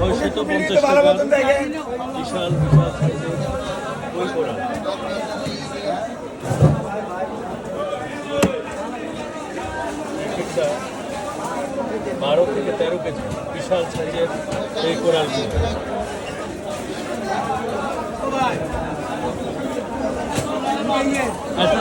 ছয়শত পঞ্চাশ টাকা। বিশাল বিশাল সাইজের বই করা বারো থেকে তেরো কেজি বিশাল সাইজের এই কোরালগুলো আচ্ছা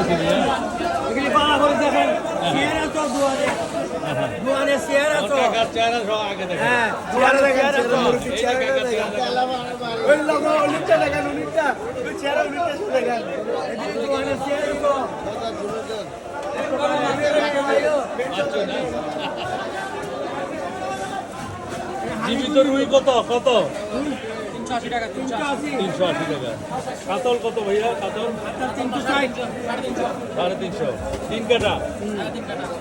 জীবিত রুই কত কত? তিনশো আশি তিনশো আশি। টাকা। কাতল কত ভাইয়া? কাতল? সাড়ে তিনশো। তিন কাটা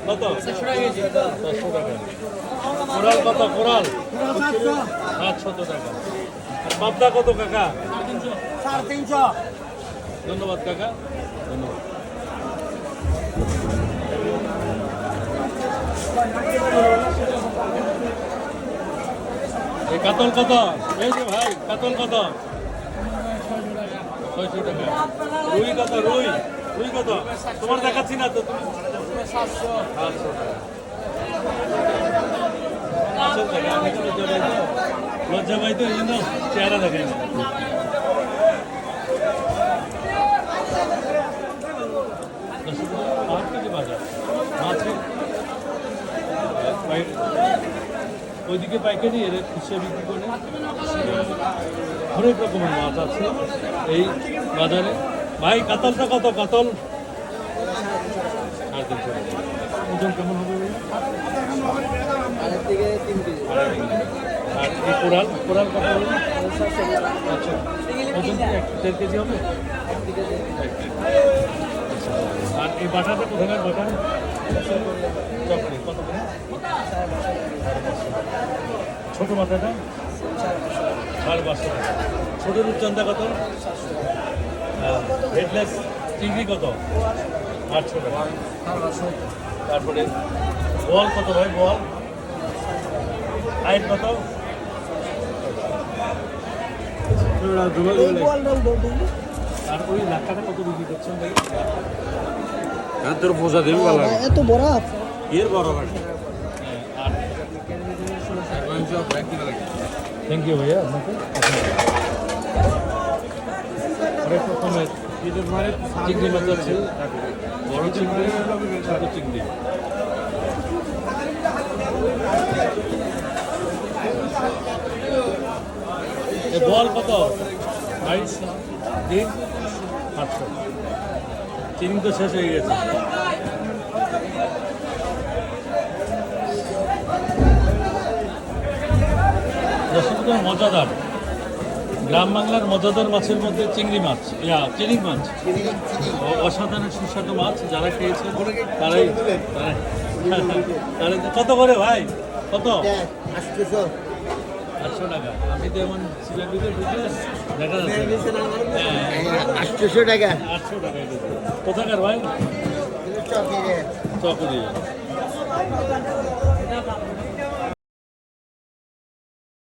কত? চারশো টাকা। কোরাল কত? কোরাল? সাতশো সাতশত টাকা। পাবদা কত কাকা? সাড়ে তিনশো ধন্যবাদ কাকা। ধন্যবাদ এই কাতল কত? এই যে ভাই, কাতল কত? ছয়শো টাকা। রুই কত? রুই? রুই কত? তোমার দেখাচ্ছি না তো, তুমি সাতশো। টাকা সাতশো টাকা পাই তো লজ্জা পাই তো, এই জন্য চেহারা দেখাই না পাঁচ কেজি বাজার মাছের পাই- ওইদিকে পাইকারি এর খুচরা বিক্রি করে। অনেক রকমের মাছ আছে এই বাজারে। ভাই, কাতলটা কত? কাতল। ওজন কেমন হবে। আর এই কোরাল? আচ্ছা। ওজন এক দেড় কেজি হবে। আর এই বাটাটা কোথাকার বাটা? কত ছোট মাথাটা? সাড়ে পাঁচশো টাকা। ছোট রূপচন্দা কত? হেডলেস চিংড়ি কত? আটশো টাকা। তারপরে বল কত ভাই বল? হাইট কত? আর ওই কত বিক্রি করছেন ভাই? তোর বোঝা দিবি এত বড় এর বড় থ্যাংক ইউ ভাইয়া আপনাকে অনেক রকমের চিংড়ি মাছ আছে। বড় চিংড়ি ছোট চিংড়ি। বল কত? বাইশ দিন আটশো চিংড়ি তো শেষ হয়ে গেছে। রসগোল্লা মজাদার। গ্রাম বাংলার মজাদার মাছের মধ্যে চিংড়ি মাছ। ইয়া চিংড়ি মাছ। অসাধারণ সুস্বাদু মাছ যারা খেয়েছে তারাই তারাই- কত করে ভাই? কত? আটশো টাকা। আমি তো এমন দেখা যাচ্ছে আটশোশো টাকা। আটশো টাকা কোথাকার ভাই? চকরি।